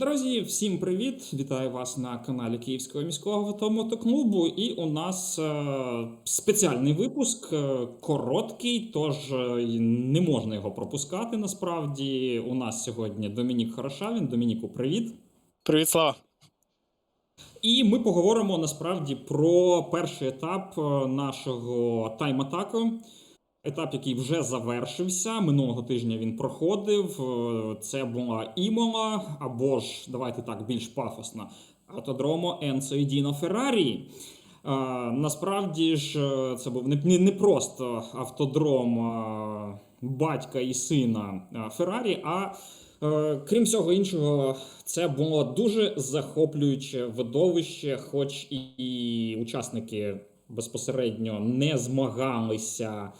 Друзі, всім привіт! Вітаю вас на каналі Київського міського автомотоклубу. І у нас е, спеціальний випуск, е, короткий, тож е, не можна його пропускати. Насправді, у нас сьогодні Домінік Хорошавін. Домініку, привіт! Привіт, Слава. І ми поговоримо насправді про перший етап е, нашого тайм-атаку. Етап, який вже завершився. Минулого тижня він проходив. Е, Це була Імола, або ж давайте так більш пафосно. Автодромо Енцо і Діно Феррарі. Е, Насправді ж е, це був не, не, просто автодром батька і сина Феррарі, а крім всього іншого, це було дуже захоплююче видовище, хоч і, учасники безпосередньо не змагалися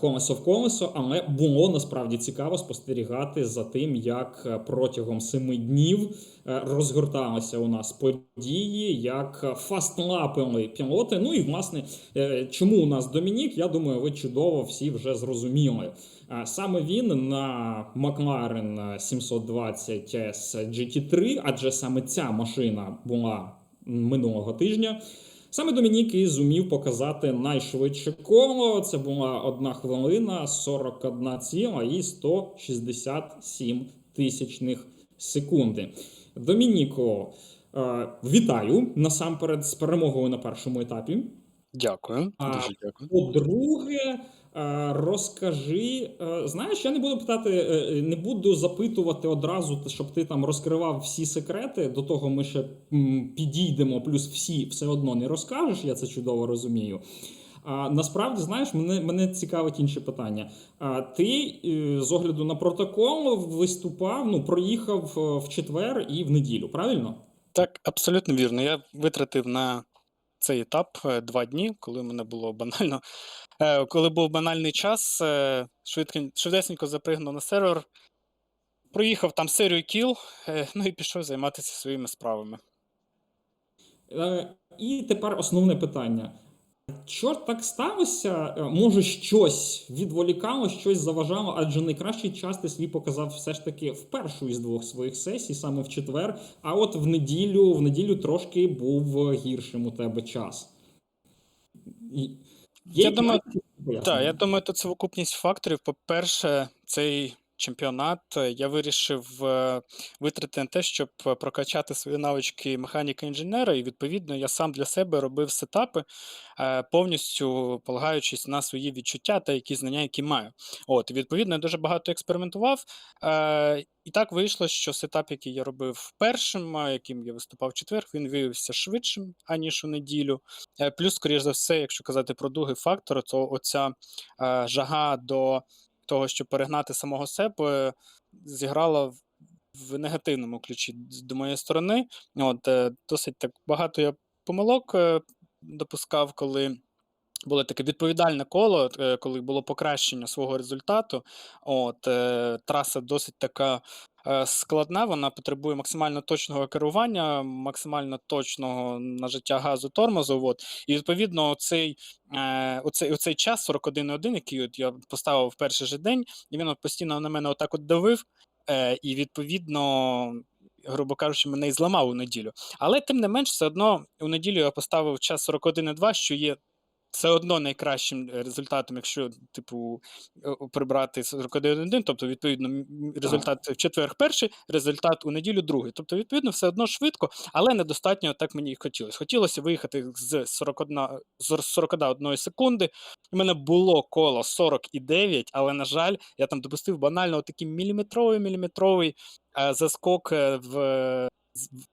колесо в колесо, але було насправді цікаво спостерігати за тим, як е, протягом семи днів е, розгорталися у нас події, як фастлапили пілоти. Ну і власне, е, чому у нас Домінік? Я думаю, ви чудово всі вже зрозуміли. Е, Саме він на McLaren 720 S GT3, адже саме ця машина була минулого тижня. Саме Домінік і зумів показати найшвидше коло. Це була одна хвилина, 41 ціла і 167 тисячних секунди. Домініко, е, вітаю насамперед з перемогою на першому етапі. Дякую. Дуже дякую. По-друге, розкажи, е, знаєш, я не буду питати, е, не буду запитувати одразу, щоб ти там розкривав всі секрети. До того ми ще підійдемо, плюс всі все одно не розкажеш, я це чудово розумію. А насправді, знаєш, мене, мене цікавить інше питання. А ти е, з огляду на протокол виступав, ну проїхав е, в четвер і в неділю, правильно? Так, абсолютно вірно. Я витратив на цей етап е, два дні, коли мене було банально. е, Коли був банальний час, е, швидесенько запригнув на сервер, проїхав там серію кіл, ну і пішов займатися своїми справами. І тепер основне питання. Що так сталося? Е, Може, щось відволікало, щось заважало, адже найкращий час ти свій показав все ж таки в першу із двох своїх сесій, саме в четвер. А от в неділю, в неділю трошки був гіршим у тебе час. І- Я думаю? Так, я думаю, тут совокупність факторів. По-перше, цей чемпіонат я вирішив е, витратити на те, щоб прокачати свої навички механіка інженера, і відповідно я сам для себе робив сетапи, е, повністю полагаючись на свої відчуття та які знання, які маю. От, відповідно, я дуже багато експериментував. Е, і так вийшло, що сетап, який я робив першим, яким я виступав в четвер, він виявився швидшим, аніж у неділю. Плюс, скоріш за все, якщо казати про другий фактор, то оця жага до того, щоб перегнати самого себе, зіграла в, в негативному ключі до моєї сторони. От, е, досить так багато я помилок е, допускав, коли. Було таке відповідальне коло, е, коли було покращення свого результату. От, е, траса досить така е, складна, вона потребує максимально точного керування, максимально точного нажиття газу тормозу. От. І відповідно, цей, е, оцей, оцей час 41.1, який от я поставив в перший же день, і він от постійно на мене отак от давив. І відповідно, грубо кажучи, мене і зламав у неділю. Але тим не менш, все одно у неділю я поставив час 41.2, що є все одно найкращим е, результатом, якщо, типу, е, прибрати 41.1, тобто, відповідно, результат в четвер перший, результат у неділю другий. Тобто, відповідно, все одно швидко, але недостатньо так мені і хотілося. Хотілося виїхати з 41, з 41 секунди. У мене було коло 49, але, на жаль, я там допустив банально такий міліметровий міліметровий е, заскок в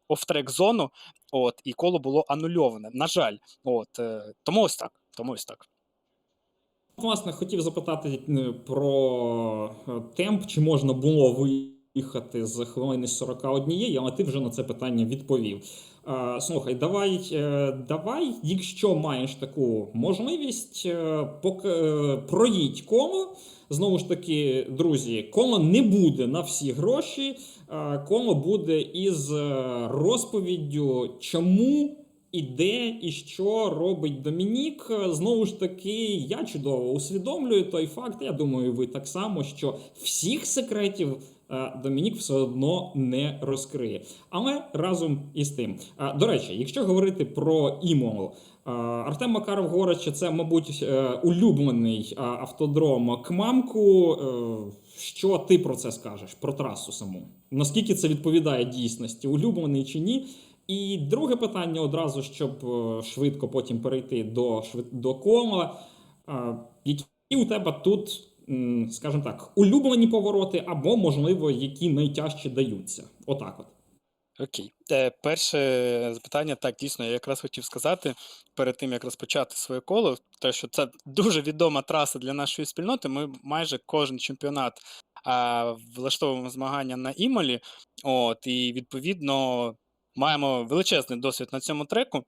офтрек зону, от, і коло було анульоване. На жаль, от, тому ось так. Тому ось так. Власне, хотів запитати е, про е, темп, чи можна було виїхати з хвилини 41, але ти вже на це питання відповів. Е, Слухай, давай, давай, якщо маєш таку можливість, проїдь коло. Знову ж таки, друзі, коло не буде на всі гроші. Коло буде із розповіддю, чому і де, і що робить Домінік. Знову ж таки, я чудово усвідомлюю той факт. Я думаю, ви так само, що всіх секретів е, Домінік все одно не розкриє. Але разом із тим. Е, До речі, якщо говорити про Імолу, е, Артем Макаров говорить, що це, мабуть, улюблений автодром Кмамку. Що ти про це скажеш? Про трасу саму? Наскільки це відповідає дійсності? Улюблений чи ні? І друге питання одразу, щоб е, швидко потім перейти до, до кола. Е, Які у тебе тут, скажімо так, улюблені повороти, або, можливо, які найтяжче даються? Отак от. Окей. Е, перше запитання, так, дійсно, я якраз хотів сказати перед тим, як розпочати своє коло, те, що це дуже відома траса для нашої спільноти. Ми майже кожен чемпіонат а, влаштовуємо змагання на Імолі. От, і відповідно маємо величезний досвід на цьому треку.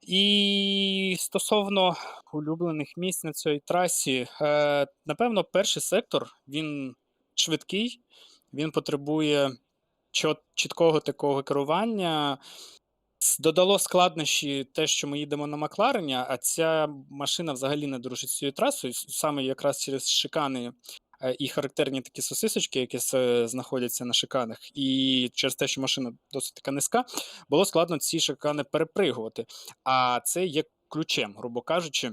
І стосовно улюблених місць на цій трасі, е, напевно, перший сектор він швидкий, він потребує чіткого такого керування. Додало складнощі те, що ми їдемо на Макларені, а ця машина взагалі не дружить з цією трасою, саме якраз через шикани і характерні такі сосисочки, які знаходяться на шиканах, і через те, що машина досить така низька, було складно ці шикани перепригувати. А це є ключем, грубо кажучи,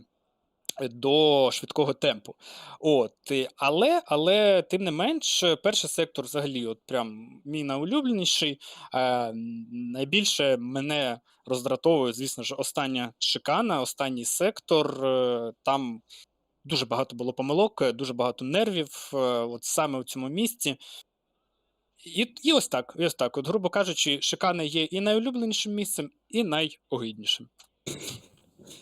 е, до швидкого темпу. От, але, але тим не менш, е, перший сектор взагалі, от прям мій найулюбленіший. Е, найбільше мене роздратовує, звісно ж, остання шикана, останній сектор. Е, там дуже багато було помилок, е, дуже багато нервів, е, от саме у цьому місці. І, і ось так, і ось так. От, грубо кажучи, шикани є і найулюбленішим місцем, і найогиднішим.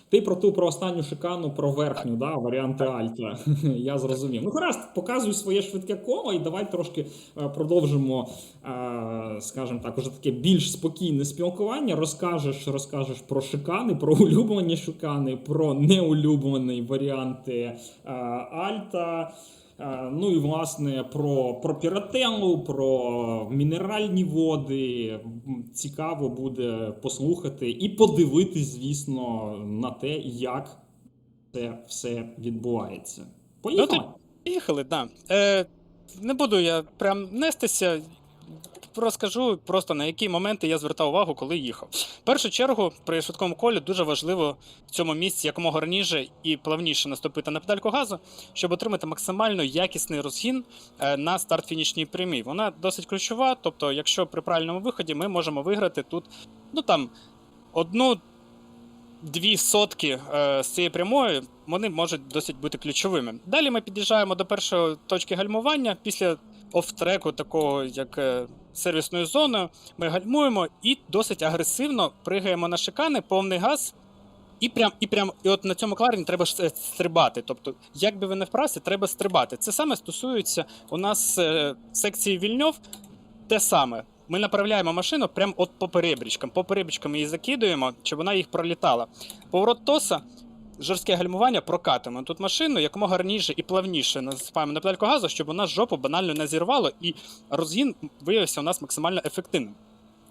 Ти про ту про останню шикану, про верхню, да, варіанти Альта. Я зрозумів. Ну, гаразд, показуй своє швидке коло, і давай трошки е, продовжимо, е, скажімо так, уже таке більш спокійне спілкування. Розкажеш, розкажеш про шикани, про улюблені шикани, про неулюблені варіанти е, Альта. Е, Ну і власне про, про пірателу, про мінеральні води. Цікаво буде послухати і подивитись, звісно, на те, як це все відбувається. Поїхали! Поїхали, да. Е, не буду я прям нестися. Розкажу просто на які моменти я звертав увагу, коли їхав. В першу чергу, при швидкому колі дуже важливо в цьому місці якомога раніше і плавніше наступити на педальку газу, щоб отримати максимально якісний розгін е, на старт-фінішній прямій. Вона досить ключова. Тобто, якщо при правильному виході ми можемо виграти тут, ну там одну. Дві сотки е, з цієї прямої вони можуть досить бути ключовими. Далі ми під'їжджаємо до першої точки гальмування після офтреку, такого як е, сервісною зоною. Ми гальмуємо і досить агресивно пригаємо на шикани, повний газ. І прям, і прям, і от на цьому кларені треба е, стрибати. Тобто, як би ви не вправся, треба стрибати. Це саме стосується у нас е, секції Вільньов. Те саме. Ми направляємо машину прямо от по перебрічкам. По перебрічкам її закидуємо, щоб вона їх пролітала. Поворот тоса, жорстке гальмування прокатимо. Тут машину якомога раніше і плавніше насипаємо на педальку газу, щоб у нас жопу банально не зірвало, і розгін виявився у нас максимально ефективним.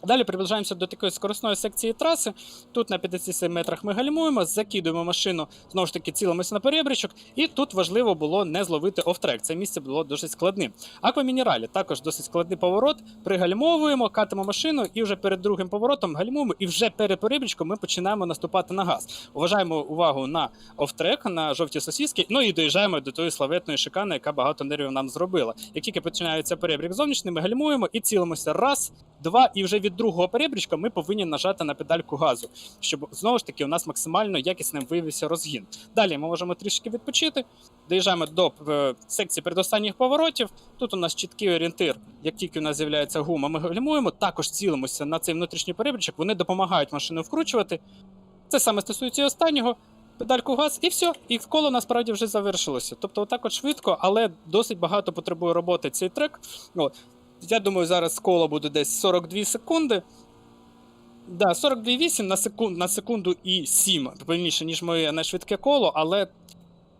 Далі приближаємося до такої скоростної секції траси. Тут на 57 метрах ми гальмуємо, закидуємо машину, знову ж таки, цілимося на перебрічок, і тут важливо було не зловити офтрек. Це місце було досить складним. Аквамінералі також досить складний поворот. Пригальмовуємо, катимо машину, і вже перед другим поворотом гальмуємо, і вже перед перебрічком ми починаємо наступати на газ. Уважаємо увагу на офтрек, на жовті сосіски, ну і доїжджаємо до тої славетної шикани, яка багато нервів нам зробила. Як тільки починається перебрік зовнішній, ми гальмуємо і цілимося раз, два, і вже від другого перебрічка ми повинні нажати на педальку газу, щоб знову ж таки у нас максимально якісним виявився розгін. Далі ми можемо трішки відпочити. Доїжджаємо до е, секції передостанніх поворотів. Тут у нас чіткий орієнтир. Як тільки у нас з'являється гума, ми гальмуємо, також цілимося на цей внутрішній перебрічок. Вони допомагають машину вкручувати. Це саме стосується і останнього. Педальку газ, і все, і коло насправді вже завершилося. Тобто, отак от швидко, але досить багато потребує роботи цей трек. Я думаю, зараз коло буде десь 42 секунди. Да, 42,8 на секунду, на секунду і 7 повільніше, ніж моє найшвидке коло, але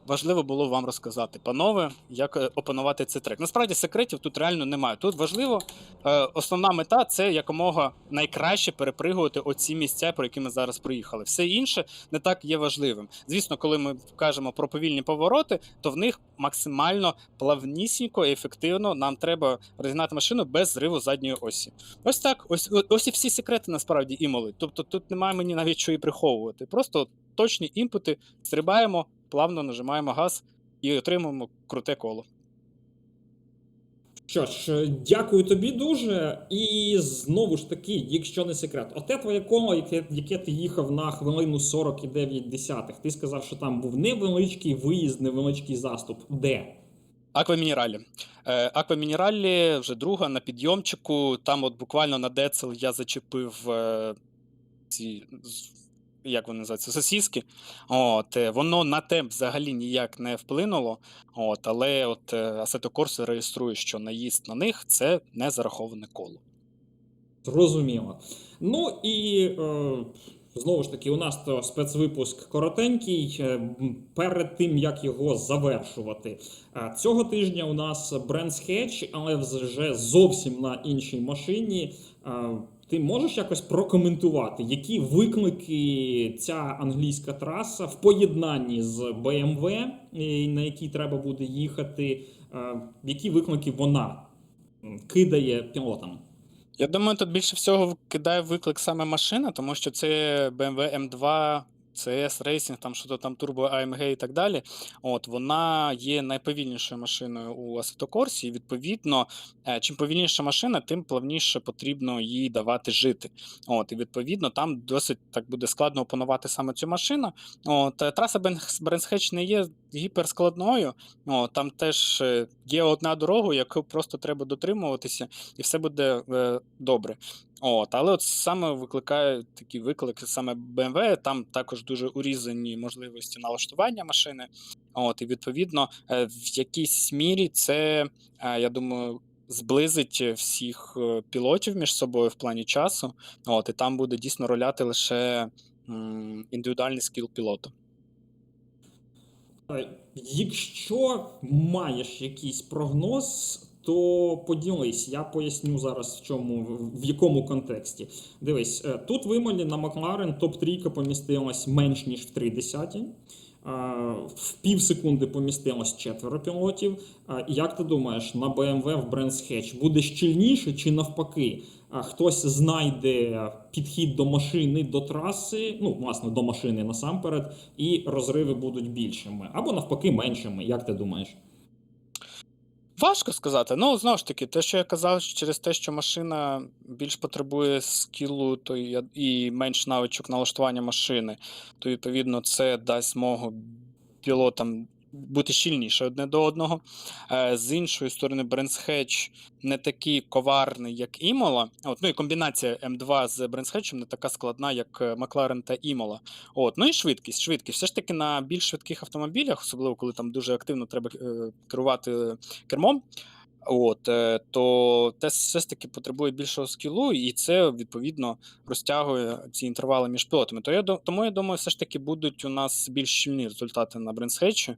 важливо було вам розказати, панове, як е, опанувати цей трек. Насправді секретів тут реально немає. Тут важливо, е, основна мета це якомога найкраще перепригувати оці місця, про які ми зараз проїхали. Все інше не так є важливим. Звісно, коли ми кажемо про повільні повороти, то в них максимально плавнісінько і ефективно нам треба розігнати машину без зриву задньої осі. Ось так, ось ось і всі секрети насправді імоли. Тобто тут немає мені навіть що і приховувати. Просто точні імпути, стрибаємо, плавно нажимаємо газ і отримуємо круте коло. Що ж, е, дякую тобі дуже. І знову ж таки, якщо не секрет, оте твоє коло, яке, яке ти їхав на хвилину 49 десятих. Ти сказав, що там був невеличкий виїзд, невеличкий заступ. Де? Аквамінералі. Е, Аквамінералі вже друга на підйомчику. Там, от буквально на децел я зачепив е, ці. Як вони називаються? Сосіски. От, е, воно на темп взагалі ніяк не вплинуло. От, але от Corsa реєструє, що наїзд на них це не зараховане коло. Зрозуміло. Ну і е, знову ж таки, у нас то спецвипуск коротенький. Е, Перед тим як його завершувати. е, Цього тижня у нас Brands Hatch, але вже зовсім на іншій машині. Е, Ти можеш якось прокоментувати, які виклики ця англійська траса в поєднанні з BMW, е, на якій треба буде їхати, е, які виклики вона кидає пілотам? Я думаю, тут більше всього кидає виклик саме машина, тому що це BMW M2, CS Racing, там що то там Turbo AMG і так далі. От вона є найповільнішою машиною у Assetto і відповідно, е, чим повільніша машина, тим плавніше потрібно їй давати жити. От, і відповідно, там досить так буде складно опанувати саме цю машину. От, е, траса Brands не є гіперскладною. От, там теж е, є одна дорога, яку просто треба дотримуватися, і все буде е, добре. От, але от саме викликає такі виклики, саме BMW, там також дуже урізані можливості налаштування машини. От, і відповідно, е, в якійсь мірі це, е, я думаю, зблизить всіх пілотів між собою в плані часу. От, і там буде дійсно роляти лише індивідуальний скіл пілота. Е, Якщо маєш якийсь прогноз, то поділись. Я поясню зараз в чому, в якому контексті. Дивись, е, тут вимолі на Макларен топ-трійка помістилась менш ніж в 30. В пів секунди помістилось четверо пілотів. Як ти думаєш, на BMW в Brands Hatch буде щільніше чи навпаки? Хтось знайде підхід до машини, до траси, ну, власне, до машини насамперед, і розриви будуть більшими, або навпаки меншими. Як ти думаєш? Важко сказати. Ну, знову ж таки, те, що я казав, через те, що машина більш потребує скілу, то і, і менш навичок налаштування машини, то відповідно це дасть змогу пілотам бути щільніше одне до одного. Е, З іншої сторони, Hatch не такий коварний, як Імола. От, ну і комбінація М2 з Hatch не така складна, як е, Макларен та Імола. От, ну і швидкість. Швидкість. Все ж таки на більш швидких автомобілях, особливо коли там дуже активно треба е, керувати кермом. От, е, то те все ж таки потребує більшого скілу, і це відповідно розтягує ці інтервали між пілотами. То я тому я думаю, все ж таки будуть у нас більш щільні результати на Бренсхетчі.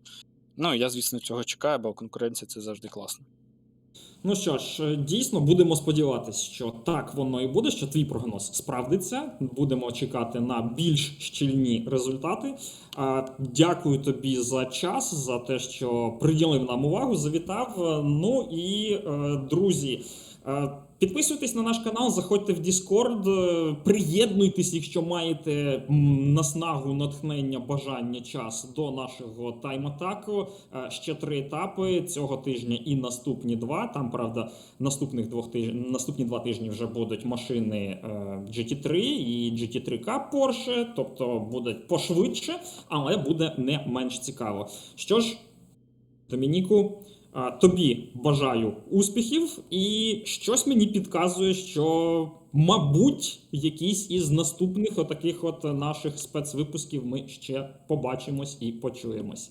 Ну я, звісно, цього чекаю, бо конкуренція це завжди класно. Ну що ж, е, дійсно будемо сподіватися, що так воно і буде, що твій прогноз справдиться. Будемо чекати на більш щільні результати. Дякую тобі за час, за те, що приділив нам увагу, завітав. Е, Ну і е, друзі. Е, Підписуйтесь на наш канал, заходьте в Discord, е, приєднуйтесь, якщо маєте наснагу, натхнення, бажання, час до нашого тайм-атаку. Е, Ще три етапи цього тижня і наступні два. Там, правда, наступних двох тиж... наступні два тижні вже будуть машини е, GT3 і GT3 Cup Porsche, тобто буде пошвидше, але буде не менш цікаво. Що ж, Домініку, тобі бажаю успіхів, і щось мені підказує, що, мабуть, якийсь із наступних отаких от наших спецвипусків ми ще побачимось і почуємось.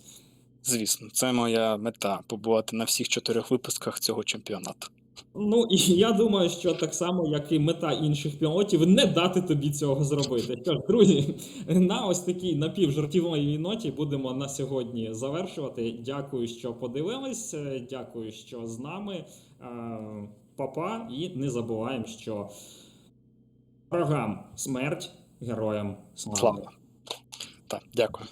Звісно, це моя мета побувати на всіх чотирьох випусках цього чемпіонату. Ну і я думаю, що так само, як і мета інших пілотів, не дати тобі цього зробити. Що ж, друзі, на ось такій напівжартівної ноті будемо на сьогодні завершувати. Дякую, що подивились. е, Дякую, що з нами. Е, Папа, і не забуваємо, що ворогам смерть, героям слава. Слава. Так, дякую.